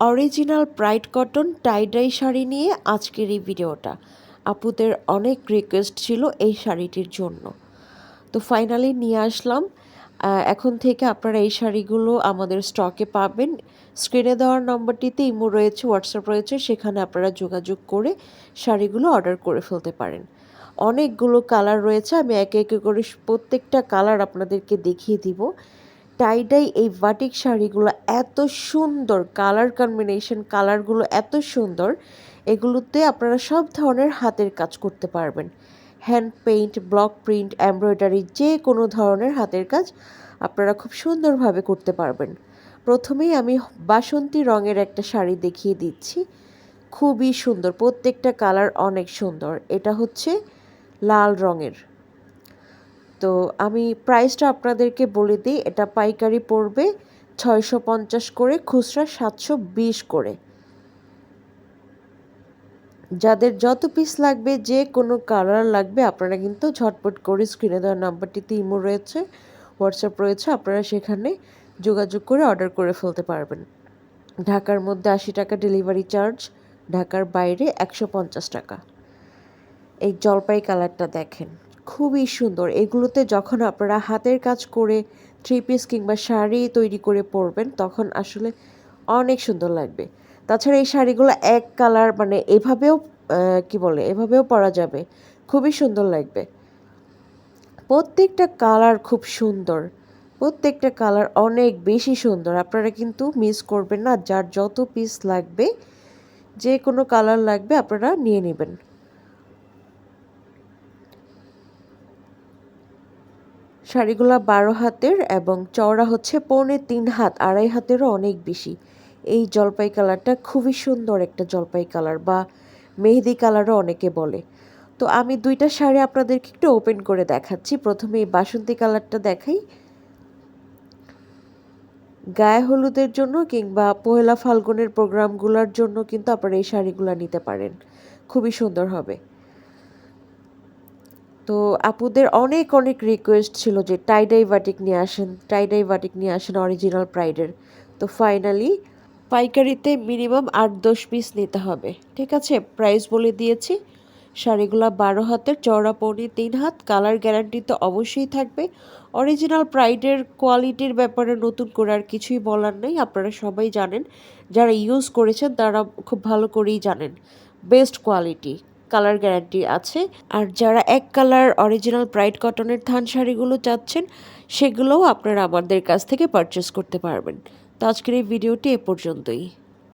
Original pride cotton tie dye sari নিয়ে আজকের এই ভিডিওটা। আপুদের অনেক রিকোয়েস্ট ছিল এই শাড়িটির জন্য। তো ফাইনালি নিয়ে আসলাম। এখন থেকে আপনারা এই শাড়িগুলো আমাদের স্টকে পাবেন। স্ক্রিনে দেওয়ার নম্বরটিতে ইমো রয়েছে হোয়াটসঅ্যাপ রয়েছে, সেখানে আপনারা যোগাযোগ করে শাড়িগুলো অর্ডার করে ফেলতে পারেন। অনেকগুলো কালার রয়েছে, আমি একে একে করে প্রত্যেকটা কালার আপনাদেরকে দেখিয়ে দিব। টাইডাই এই বাটিক শাড়িগুলো এত সুন্দর, কালার কম্বিনেশন কালারগুলো এত সুন্দর, এগুলোতে আপনারা সব ধরনের হাতের কাজ করতে পারবেন। Hand paint block print embroidery যে কোনো ধরনের হাতের কাজ আপনারা খুব সুন্দরভাবে করতে পারবেন। প্রথমেই আমি বাসন্তী রঙের একটা শাড়ি দেখিয়ে দিচ্ছি। খুবই সুন্দর, প্রত্যেকটা কালার অনেক সুন্দর। এটা হচ্ছে লাল রঙের। তো আমি প্রাইসটা আপনাদেরকে বলে দিই, এটা পাইকারি পড়বে ছয়শো পঞ্চাশ করে, খুচরা সাতশো বিশ করে। যাদের যত পিস লাগবে, যে কোনো কালার লাগবে, আপনারা কিন্তু ঝটপট করে স্ক্রিনে দেওয়ার নাম্বারটিতে ইমো রয়েছে হোয়াটসঅ্যাপ রয়েছে, আপনারা সেখানে যোগাযোগ করে অর্ডার করে ফেলতে পারবেন। ঢাকার মধ্যে আশি টাকা ডেলিভারি চার্জ ঢাকার বাইরে একশো পঞ্চাশ টাকা। এই জলপাই কালারটা দেখেন। খুবই সুন্দর। এগুলোতে যখন আপনারা হাতের কাজ করে থ্রি পিস কিংবা শাড়ি তৈরি করে পরবেন, তখন আসলে অনেক সুন্দর লাগবে। তাছাড়া এই শাড়িগুলো এক কালার মানে এভাবেও কি বলে, এভাবেও পরা যাবে। খুবই সুন্দর লাগবে। প্রত্যেকটা কালার খুব সুন্দর। প্রত্যেকটা কালার অনেক বেশি সুন্দর। আপনারা কিন্তু মিস করবেন না। যার যত পিস লাগবে, যে কোনো কালার লাগবে আপনারা নিয়ে নেবেন। শাড়িগুলা বারো হাতের এবং চওড়া হচ্ছে পৌনে তিন হাত, আড়াই হাতেরও অনেক বেশি। এই জলপাই কালারটা খুবই সুন্দর একটা জলপাই কালার বা মেহেদি কালারও অনেকে বলে। তো আমি দুইটা শাড়ি আপনাদেরকে একটু ওপেন করে দেখাচ্ছি। প্রথমে এই বাসন্তী কালারটা দেখাই। গায়ে হলুদের জন্য কিংবা পহেলা ফাল্গুনের প্রোগ্রামগুলোর জন্য কিন্তু আপনারা এই শাড়িগুলো নিতে পারেন। খুবই সুন্দর হবে। তো আপুদের অনেক অনেক রিকোয়েস্ট ছিল যে টাইডাই নিয়ে আসেন টাইডাই বাটিক নিয়ে আসেন অরিজিনাল প্রাইডের তো ফাইনালি পাইকারিতে মিনিমাম আট, দশ পিস নিতে হবে। ঠিক আছে? প্রাইস বলে দিয়েছি। শাড়িগুলো বারো হাতের, চওড়া পৌনে তিন হাত। কালার গ্যারান্টি তো অবশ্যই থাকবে। অরিজিনাল প্রাইডের কোয়ালিটির ব্যাপারে নতুন করে আর কিছুই বলার নেই। আপনারা সবাই জানেন। যারা ইউজ করেছেন তারা খুব ভালো করেই জানেন। বেস্ট কোয়ালিটি কালার গ্যারান্টি আছে। আর যারা এক কালার অরিজিনাল ব্রাইট কটনের থান শাড়িগুলো চাচ্ছেন, সেগুলোও আপনারা আমাদের কাছ থেকে পারচেস করতে পারবেন। তো আজকের এই ভিডিওটি এ পর্যন্তই।